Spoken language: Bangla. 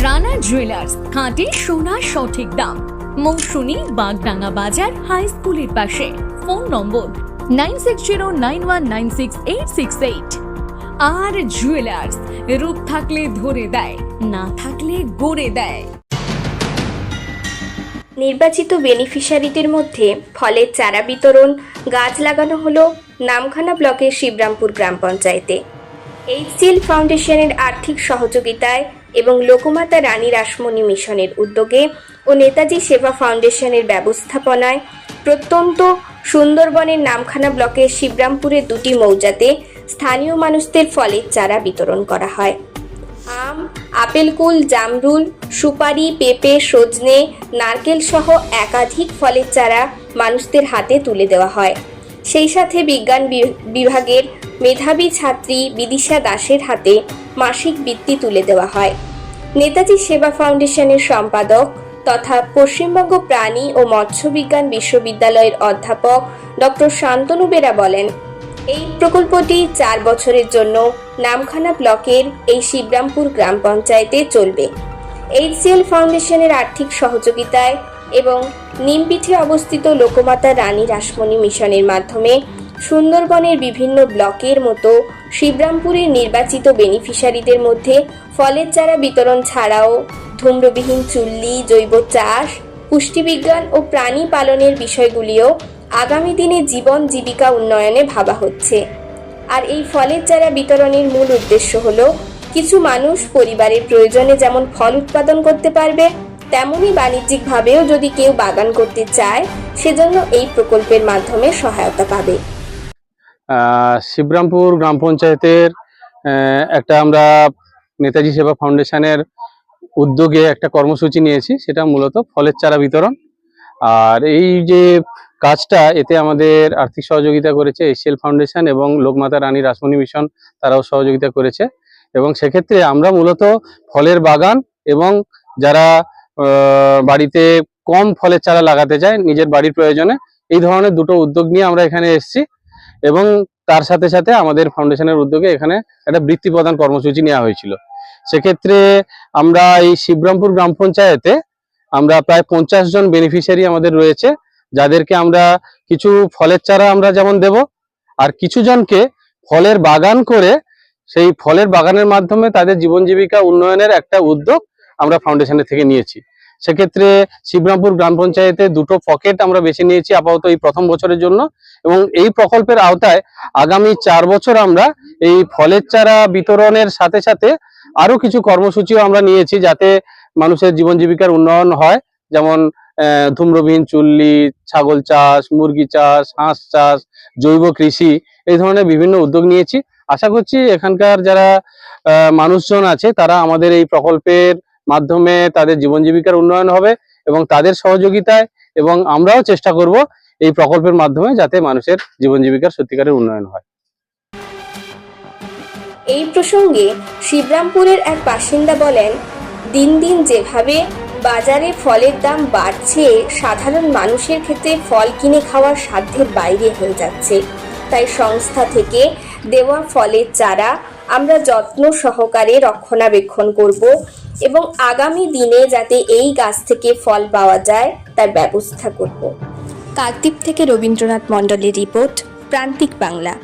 রানা জুয়েলার্স খাঁটি সোনার সঠিক দাম। মৌসুমী বাগডাঙ্গা বাজার হাই স্কুলের পাশে। Phone number nine six zero nine one nine six eight six eight আর জুয়েলার্স রূপ থাকলে ধরে দেয়, না থাকলে গড়ে দেয়। নির্বাচিত বেনিফিশিয়ারিদের মধ্যে ফলের চারা বিতরণ, গাছ লাগানো হলো নামখানা ব্লকের শিবরামপুর গ্রাম পঞ্চায়েতে। এইচসিএল ফাউন্ডেশনের আর্থিক সহযোগিতায় এবং লোকমাতা রানী রাসমণি মিশনের উদ্যোগে ও নেতাজি সেবা ফাউন্ডেশনের ব্যবস্থাপনায় প্রত্যন্ত সুন্দরবনের নামখানা ব্লকের শিবরামপুরের দুটি মৌজাতে স্থানীয় মানুষদের ফলের চারা বিতরণ করা হয়। আম আপেল কুল জামরুল, সুপারি, পেঁপে, সজনে, নারকেল সহ একাধিক ফলের চারা মানুষদের হাতে তুলে দেওয়া হয়। সেই সাথে বিজ্ঞান বিভাগের মেধাবী ছাত্রী বিদিশা দাসের হাতে মাসিক বৃত্তি তুলে দেওয়া হয়। নেতাজি সেবা ফাউন্ডেশনের সম্পাদক তথা পশ্চিমবঙ্গ প্রাণী ও মৎস্য বিজ্ঞান বিশ্ববিদ্যালয়ের অধ্যাপক ডক্টর শান্তনু বেরা বলেন, এই প্রকল্পটি চার বছরের জন্য নামখানা ব্লকের এই শিবরামপুর গ্রাম পঞ্চায়েতে চলবে। এইচ এইচসিএল ফাউন্ডেশনের আর্থিক সহযোগিতায় এবং নিমপিঠে অবস্থিত লোকমাতা রানী রাসমণি মিশনের মাধ্যমে সুন্দরবনের বিভিন্ন ব্লকের মতো শিবরামপুরের নির্বাচিত বেনিফিশিয়ারিদের মধ্যে ফলের চারা বিতরণ ছাড়াও ধূম্রবিহীন চুল্লি, জৈব চাষ, পুষ্টিবিজ্ঞান ও প্রাণী পালনের বিষয়গুলিও আগামী দিনে জীবন জীবিকা উন্নয়নে ভাবা হচ্ছে। আর এই ফলের চারা বিতরণের মূল উদ্দেশ্য হলো, কিছু মানুষ পরিবারের প্রয়োজনে যেমন ফল উৎপাদন করতে পারবে তেমনি বাণিজ্যিকভাবেও যদি কেউ বাগান করতে চায়, সেজন্য এই প্রকল্পের মাধ্যমে সহায়তা পাবে। শিবরামপুর গ্রাম পঞ্চায়েতের একটা আমরা নেতাজি সেবা ফাউন্ডেশনের উদ্যোগে একটা কর্মসূচি নিয়েছি, সেটা মূলত ফলের চারা বিতরণ। আর এই যে কাজটা, এতে আমাদের আর্থিক সহযোগিতা করেছে এশিয়াল ফাউন্ডেশন এবং লোকমাতা রানী রাসমণি মিশন, তারাও সহযোগিতা করেছে। এবং সেক্ষেত্রে আমরা মূলত ফলের বাগান এবং যারা বাড়িতে কম ফলের চারা লাগাতে চায়, নিজের বাড়ির প্রয়োজনে। এই ধরনের দুটো উদ্যোগ নিয়ে আমরা এখানে এসেছি এবং তার সাথে সাথে আমাদের ফাউন্ডেশনের উদ্যোগে এখানে একটা বৃত্তি প্রদান কর্মসূচি নেওয়া হয়েছিল। সেক্ষেত্রে আমরা এই শিবরামপুর গ্রাম পঞ্চায়েতে আমরা প্রায় পঞ্চাশ জন বেনিফিশিয়ারি আমাদের রয়েছে, যাদেরকে আমরা কিছু ফলের চারা আমরা যেমন দেব, আর কিছু জনকে ফলের বাগান করে সেই ফলের বাগানের মাধ্যমে তাদের জীবন জীবিকা উন্নয়নের একটা উদ্যোগ আমরা ফাউন্ডেশনের থেকে নিয়েছি। সেক্ষেত্রে শিবরামপুর গ্রাম পঞ্চায়েতে দুটো পকেট আমরা বেছে নিয়েছি আপাতত এই প্রথম বছরের জন্য এবং এই প্রকল্পের আওতায় আগামী চার বছর আমরা এই ফলের চারা বিতরণের সাথে সাথে আরও কিছু কর্মসূচিও আমরা নিয়েছি যাতে মানুষের জীবন জীবিকার উন্নয়ন হয়। যেমন ধূম্রবিহীন চুল্লি, ছাগল চাষ, মুরগি চাষ, হাঁস চাষ, জৈব কৃষি এই ধরনের বিভিন্ন উদ্যোগ নিয়েছি। আশা করছি এখানকার যারা মানুষজন আছে তারা আমাদের এই প্রকল্পের মাধ্যমে তাদের জীবন জীবিকার উন্নয়ন হবে এবং তাদের সহযোগিতায় এবং আমরাও চেষ্টা করব এই প্রকল্পের মাধ্যমে যাতে মানুষের জীবন জীবিকার সত্যিকারের উন্নয়ন হয়। এই প্রসঙ্গে শিবরামপুরের এক বাসিন্দা বলেন, দিন দিন যেভাবে বাজারে ফলের দাম বাড়ছে, সাধারণ মানুষের ক্ষেত্রে ফল কিনে খাওয়ার সাধ্যের বাইরে হয়ে যাচ্ছে। তাই সংস্থা থেকে দেওয়া ফলের চারা আমরা যত্ন সহকারে রক্ষণাবেক্ষণ করব। এবং আগামী দিনে যাতে এই গাছ থেকে ফল পাওয়া যায়, তার ব্যবস্থা করব। কাকদ্বীপ থেকে রবীন্দ্রনাথ মণ্ডলের রিপোর্ট, প্রান্তিক বাংলা।